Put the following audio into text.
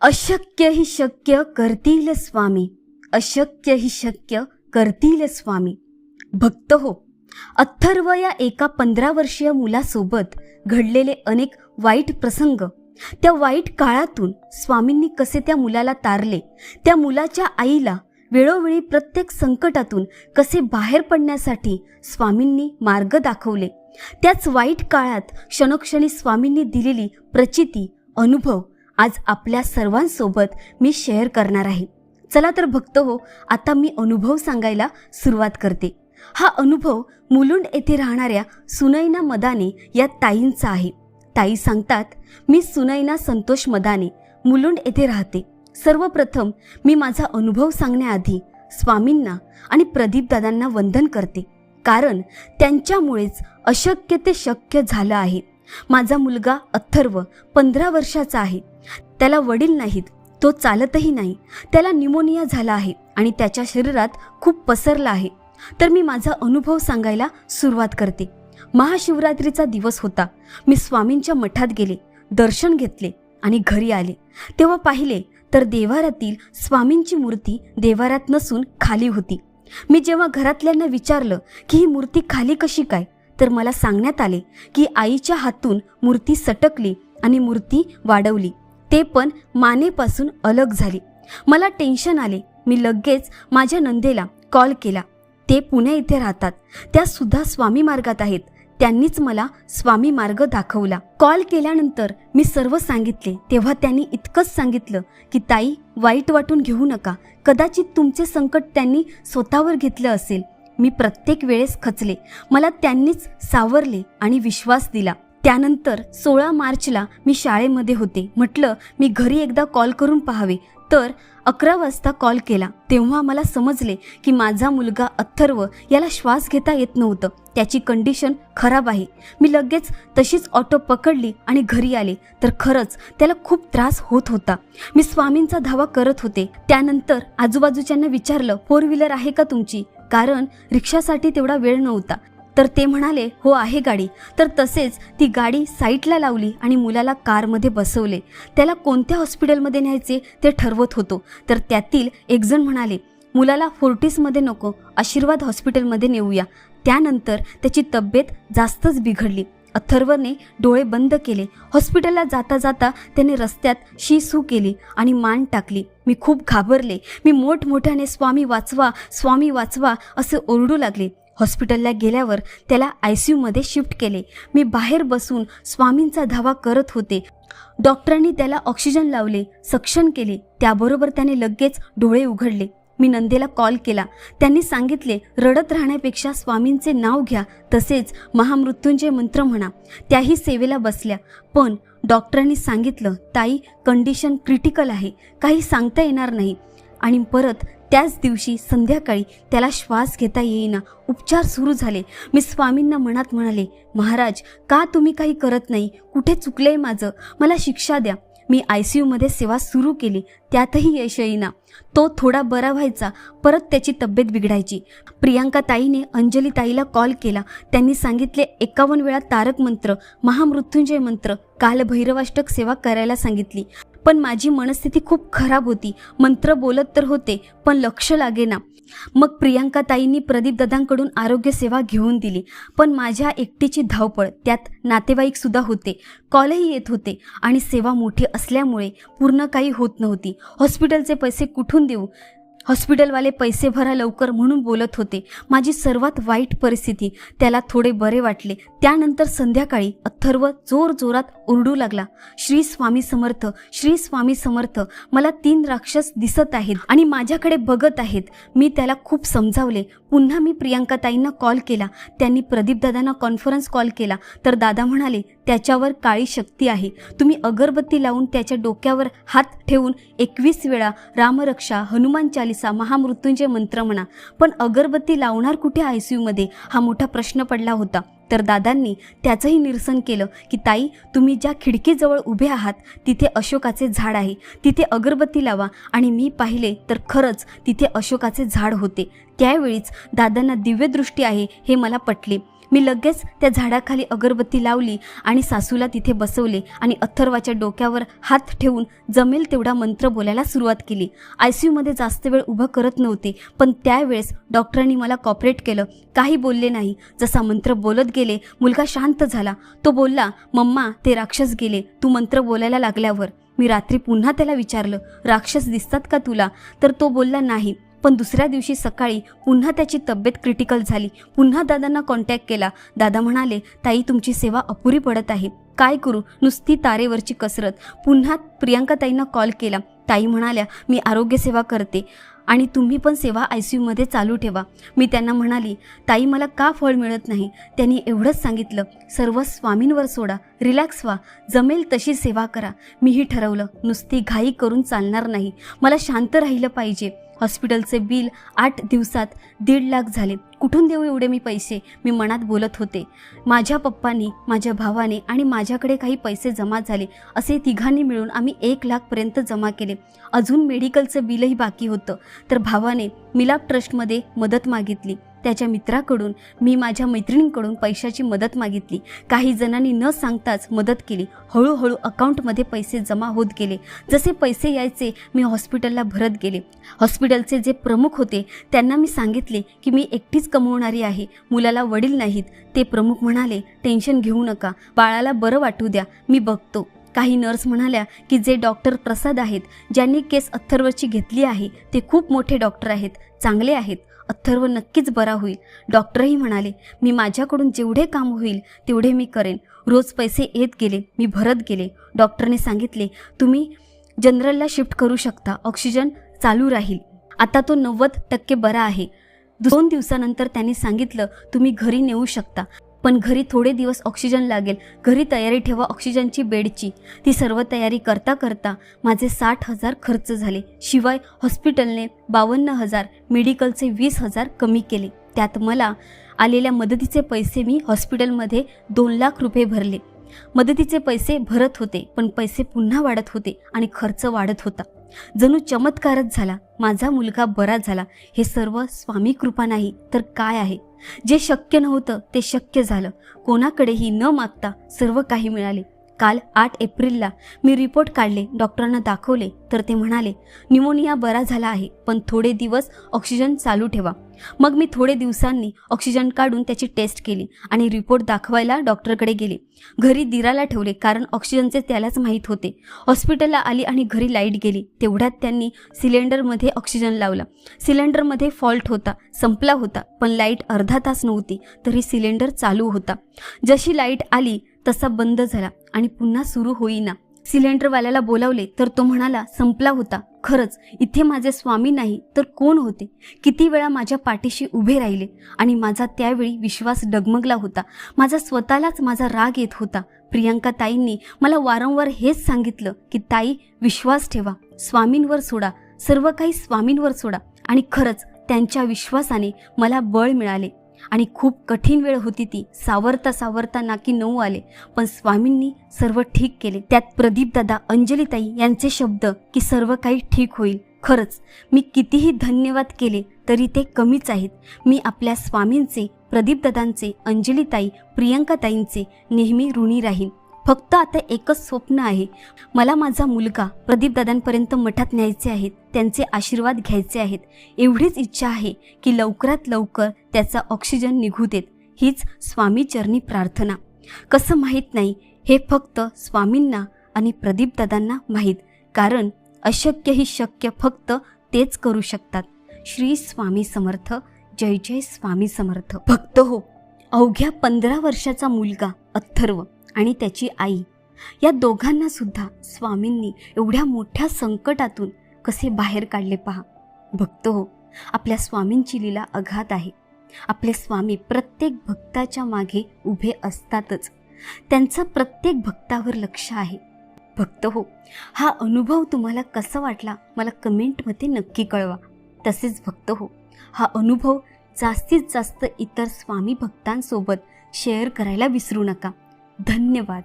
अशक्य ही शक्य करतील स्वामी. अशक्य ही शक्य करतील स्वामी. भक्त हो. अथर्व या एका पंधरा वर्षीय मुलासोबत घडलेले अनेक वाईट प्रसंग त्या वाईट काळातून स्वामींनी कसे त्या मुलाला तारले त्या मुलाच्या आईला वेळोवेळी प्रत्येक संकटातून कसे बाहेर पडण्यासाठी स्वामींनी मार्ग दाखवले त्याच वाईट काळात क्षणोक्षणी स्वामींनी दिलेली प्रचिती अनुभव आज आपल्या सर्वांसोबत मी शेअर करणार आहे. चला तर भक्त हो आता मी अनुभव सांगायला सुरुवात करते. हा अनुभव मुलुंड येथे राहणाऱ्या सुनैना मदाने या ताईंचा आहे. ताई सांगतात मी सुनैना संतोष मदाने मुलुंड येथे राहते. सर्वप्रथम मी माझा अनुभव सांगण्याआधी स्वामींना आणि प्रदीपदादांना वंदन करते. कारण त्यांच्यामुळेच अशक्य ते शक्य झालं आहे. माझा मुलगा अथर्व पंधरा वर्षाचा आहे. त्याला वडील नाहीत. तो चालतही नाही. त्याला निमोनिया झाला आहे आणि त्याच्या शरीरात खूप पसरला आहे. तर मी माझा अनुभव सांगायला सुरुवात करते. महाशिवरात्रीचा दिवस होता. मी स्वामींच्या मठात गेले. दर्शन घेतले आणि घरी आले. तेव्हा पाहिले तर देवारातील स्वामींची मूर्ती देवारात नसून खाली होती. मी जेव्हा घरातल्यांना विचारलं की ही मूर्ती खाली कशी काय तर मला सांगण्यात आले की आईच्या हातून मूर्ती सटकली आणि मूर्ती वाढवली. ते पण मानेपासून अलग झाली. मला टेन्शन आले. मी लगेच माझ्या नंदेला कॉल केला. ते पुणे इथे राहतात. त्या सुद्धा स्वामी मार्गात आहेत. त्यांनीच मला स्वामी मार्ग दाखवला. कॉल केल्यानंतर मी सर्व सांगितले. तेव्हा त्यांनी इतकंच सांगितलं की ताई वाईट वाटून घेऊ नका. कदाचित तुमचे संकट त्यांनी स्वतःवर घेतलं असेल. मी प्रत्येक वेळेस खचले. मला त्यांनीच सावरले आणि विश्वास दिला. त्यानंतर सोळा मार्चला मी शाळेमध्ये होते. म्हटलं मी घरी एकदा कॉल करून पाहावे. तर अकरा वाजता कॉल केला. तेव्हा मला समजले की माझा मुलगा अथर्व याला श्वास घेता येत नव्हतं. त्याची कंडिशन खराब आहे. मी लगेच तशीच ऑटो पकडली आणि घरी आले. तर खरंच त्याला खूप त्रास होत होता. मी स्वामींचा धावा करत होते. त्यानंतर आजूबाजूच्यांना विचारलं फोर व्हीलर आहे का तुमची? कारण रिक्षासाठी तेवढा वेळ नव्हता. तर ते म्हणाले हो आहे गाडी. तर तसेच ती गाडी साईटला लावली आणि मुलाला कारमध्ये बसवले. त्याला कोणत्या हॉस्पिटलमध्ये न्यायचे ते ठरवत होतो. तर त्यातील एकजण म्हणाले मुलाला फोर्टिसमध्ये नको आशीर्वाद हॉस्पिटलमध्ये नेऊया. त्यानंतर त्याची तब्येत जास्तच बिघडली. अथर्वने डोळे बंद केले. हॉस्पिटलला जाता जाता त्याने रस्त्यात शी सू केली आणि मान टाकली. मी खूप घाबरले. मी मोठमोठ्याने स्वामी वाचवा स्वामी वाचवा असे ओरडू लागले. हॉस्पिटलला गेल्यावर त्याला आय सी यूमध्ये शिफ्ट केले. मी बाहेर बसून स्वामींचा धावा करत होते. डॉक्टरांनी त्याला ऑक्सिजन लावले सक्षम केले. त्याबरोबर त्याने लगेच डोळे उघडले. मी नंदेला कॉल केला. त्यांनी सांगितले रडत राहण्यापेक्षा स्वामींचे नाव घ्या. तसेच महामृत्युंजय मंत्र म्हणा. त्याही सेवेला बसल्या. पण डॉक्टरांनी सांगितलं ताई कंडिशन क्रिटिकल आहे. काही सांगता येणार नाही. आणि परत त्याच दिवशी संध्याकाळी त्याला श्वास घेता येईना. उपचार सुरू झाले. मी स्वामींना मनात म्हणाले महाराज का तुम्ही काही करत नाही? कुठे चुकलंय माझं? मला शिक्षा द्या. मी आय सी यूमध्ये सेवा सुरू केली. त्यातही यश येईना. तो थोडा बरा व्हायचा. परत त्याची तब्येत बिघडायची. प्रियांका ताईने अंजली ताईला कॉल केला. त्यांनी सांगितले एकावन्न वेळा तारक मंत्र महामृत्युंजय मंत्र काल भैरवाष्टक सेवा करायला सांगितली. पण माझी मनस्थिती खूप खराब होती. मंत्र बोलत तर होते पण लक्ष लागेना. मग प्रियांका ताईंनी प्रदीप दादांकडून आरोग्य सेवा घेऊन दिली. पण माझ्या एकटीची धावपळ त्यात नातेवाईक सुद्धा होते. कॉलही येत होते आणि सेवा मोठी असल्यामुळे पूर्ण काही होत नव्हती. हॉस्पिटलचे पैसे कुठून देऊ? हॉस्पिटलवाले पैसे भरा लवकर म्हणून बोलत होते. माझी सर्वात वाईट परिस्थिती त्याला थोडे बरे वाटले. त्यानंतर संध्याकाळी अथर्व जोर जोरात ओरडू लागला. श्री स्वामी समर्थ श्री स्वामी समर्थ मला तीन राक्षस दिसत आहेत आणि माझ्याकडे बघत आहेत. मी त्याला खूप समजावले. पुन्हा मी प्रियांका ताईंना कॉल. केला त्यांनी प्रदीप दादांना कॉन्फरन्स कॉल केला. तर दादा म्हणाले त्याच्यावर काळी शक्ती आहे. तुम्ही अगरबत्ती लावून त्याच्या डोक्यावर हात ठेवून एकवीस वेळा रामरक्षा हनुमान चालिसा महामृत्युंजय मंत्र म्हणा. पण अगरबत्ती लावणार कुठे आय सी यूमध्ये हा मोठा प्रश्न पडला होता. तर दादांनी त्याचंही निरसन केलं की ताई तुम्ही ज्या खिडकीजवळ उभे आहात तिथे अशोकाचे झाड आहे. तिथे अगरबत्ती लावा आणि मी पाहिले तर खरंच तिथे अशोकाचे झाड होते. त्यावेळीच दादांना दिव्यदृष्टी आहे हे मला पटले. मी लगेच त्या झाडाखाली अगरबत्ती लावली आणि सासूला तिथे बसवले आणि अथर्वाच्या डोक्यावर हात ठेवून जमेल तेवढा मंत्र बोलायला सुरुवात केली. आय सी यूमध्ये जास्त वेळ उभं करत नव्हते पण त्यावेळेस डॉक्टरांनी मला कॉपरेट केलं. काही बोलले नाही. जसा मंत्र बोलत गेले मुलगा शांत झाला. तो बोलला मम्मा ते राक्षस गेले. तू मंत्र बोलायला लागल्यावर. मी रात्री पुन्हा त्याला विचारलं राक्षस दिसतात का तुला? तर तो बोलला नाही. पण दुसऱ्या दिवशी सकाळी पुन्हा त्याची तब्येत क्रिटिकल झाली. पुन्हा दादांना कॉन्टॅक्ट केला. दादा म्हणाले ताई तुमची सेवा अपुरी पडत आहे. काय करू? नुसती तारेवरची कसरत. पुन्हा प्रियांकाताईंना कॉल केला. ताई म्हणाल्या मी आरोग्यसेवा करते आणि तुम्ही पण सेवा आय सी यूमध्ये चालू ठेवा. मी त्यांना म्हणाली ताई मला का फळ मिळत नाही? त्यांनी एवढंच सांगितलं. सर्व स्वामींवर सोडा. रिलॅक्स व्हा. जमेल तशी सेवा करा. मीही ठरवलं नुसती घाई करून चालणार नाही. मला शांत राहिलं पाहिजे. हॉस्पिटलचे बिल आठ दिवसात दीड लाख झाले. कुठून देऊ एवढे मी पैसे? मी मनात बोलत होते. माझ्या पप्पांनी माझ्या भावाने आणि माझ्याकडे काही पैसे जमा झाले. असे तिघांनी मिळून आम्ही एक लाखपर्यंत जमा केले. अजून मेडिकलचं बिलही बाकी होतं. तर भावाने मिलाप ट्रस्टमध्ये मदत मागितली. त्याच्या मित्राकडून मी माझ्या मैत्रिणींकडून पैशाची मदत मागितली. काही जणांनी न सांगताच मदत केली. हळूहळू अकाउंटमध्ये पैसे जमा होत गेले. जसे पैसे यायचे मी हॉस्पिटलला भरत गेले. हॉस्पिटलचे जे प्रमुख होते त्यांना मी सांगितले की मी एकटीच कमवणारी आहे. मुलाला वडील नाहीत. ते प्रमुख म्हणाले टेन्शन घेऊ नका. बाळाला बरं वाटू द्या. मी बघतो. काही नर्स म्हणाल्या की जे डॉक्टर प्रसाद आहेत ज्यांनी केस अथर्वची घेतली आहे ते खूप मोठे डॉक्टर आहेत चांगले आहेत. अथर्व नक्कीच बरा होईल. डॉक्टरही म्हणाले मी माझ्याकडून जेवढे काम होईल तेवढे मी करेन. रोज पैसे येत गेले मी भरत गेले. डॉक्टरने सांगितले तुम्ही जनरलला शिफ्ट करू शकता. ऑक्सिजन चालू राहील. आता तो नव्वद टक्के बरा आहे. दोन दिवसानंतर त्यांनी सांगितलं तुम्ही घरी नेऊ शकता. पण घरी थोडे दिवस ऑक्सिजन लागेल. घरी तयारी ठेवा ऑक्सिजनची बेडची. ती सर्व तयारी करता करता माझे साठ हजार खर्च झाले. शिवाय हॉस्पिटलने बावन्न हजार मेडिकलचे वीस हजार कमी केले. त्यात मला आलेल्या मदतीचे पैसे मी हॉस्पिटलमध्ये दोन लाख रुपये भरले. मदतीचे पैसे भरत होते पण पैसे पुन्हा वाढत होते आणि खर्च वाढत होता. जणू चमत्कारच झाला. माझा मुलगा बरा झाला. हे सर्व स्वामी कृपा नाही तर काय आहे? जे शक्य नव्हतं ते शक्य झालं. कोणाकडेही न मागता सर्व काही मिळाले. काल आठ एप्रिलला मी रिपोर्ट काढले डॉक्टरांना दाखवले तर ते म्हणाले न्यूमोनिया बरा झाला आहे पण थोडे दिवस ऑक्सिजन चालू ठेवा. मग मी थोडे दिवसांनी ऑक्सिजन काढून त्याची टेस्ट केली आणि रिपोर्ट दाखवायला डॉक्टरकडे गेले. घरी दिराला ठेवले कारण ऑक्सिजनचे त्यालाच माहीत होते. हॉस्पिटलला आली आणि घरी लाइट गेली. तेवढ्यात त्यांनी सिलेंडरमध्ये ऑक्सिजन लावला. सिलेंडरमध्ये फॉल्ट होता संपला होता पण लाइट अर्धा तास नव्हती तरी सिलेंडर चालू होता. जशी लाइट आली तसा बंद झाला आणि पुन्हा सुरू होईना. सिलेंडरवाल्याला बोलावले तर तो म्हणाला संपला होता. खरंच इथे माझे स्वामी नाही तर कोण होते? किती वेळा माझ्या पाठीशी उभे राहिले आणि माझा त्यावेळी विश्वास डगमगला होता. माझा स्वतःलाच माझा राग येत होता. प्रियांका ताईंनी मला वारंवार हेच सांगितलं की ताई विश्वास ठेवा. स्वामींवर सोडा. सर्व काही स्वामींवर सोडा. आणि खरंच त्यांच्या विश्वासाने मला बळ मिळाले. आणि खूप कठीण वेळ होती ती. सावरता सावरता नाकी नऊ आले. पण स्वामींनी सर्व ठीक केले. त्यात प्रदीप दादा अंजलीताई यांचे शब्द की सर्व काही ठीक होईल. खरंच मी कितीही धन्यवाद केले तरी ते कमीच आहेत. मी आपल्या स्वामींचे प्रदीप दादांचे अंजलीताई प्रियंकाताईंचे नेहमी ऋणी राहीन. फक्त आता एकच स्वप्न आहे. मला माझा मुलगा प्रदीप दादांपर्यंत मठात न्यायचे आहेत त्यांचे आशीर्वाद घ्यायचे आहेत. एवढीच इच्छा आहे की लवकरात लवकर त्याचा ऑक्सिजन निघू देत. हीच स्वामीचरणी प्रार्थना. कसं माहीत नाही हे फक्त स्वामींना आणि प्रदीप दादांना माहीत कारण अशक्य ही शक्य फक्त तेच करू शकतात. श्री स्वामी समर्थ जय जय स्वामी समर्थ. भक्त हो अवघ्या पंधरा वर्षाचा मुलगा अथर्व. आणि त्याची आई. या दोघांना सुद्धा स्वामींनी एवढ्या मोठ्या संकटातून कसे बाहेर काढले पहा. भक्त हो आपल्या स्वामींची लीला अघात आहे. आपले स्वामी प्रत्येक भक्ताच्या मागे उभे असतातच. त्यांचं प्रत्येक भक्तावर लक्ष आहे. भक्त हो हा अनुभव तुम्हाला कसा वाटला मला कमेंटमध्ये नक्की कळवा. तसेच भक्त हो हा अनुभव जास्तीत जास्त इतर स्वामी भक्तांसोबत शेअर करायला विसरू नका. धन्यवाद.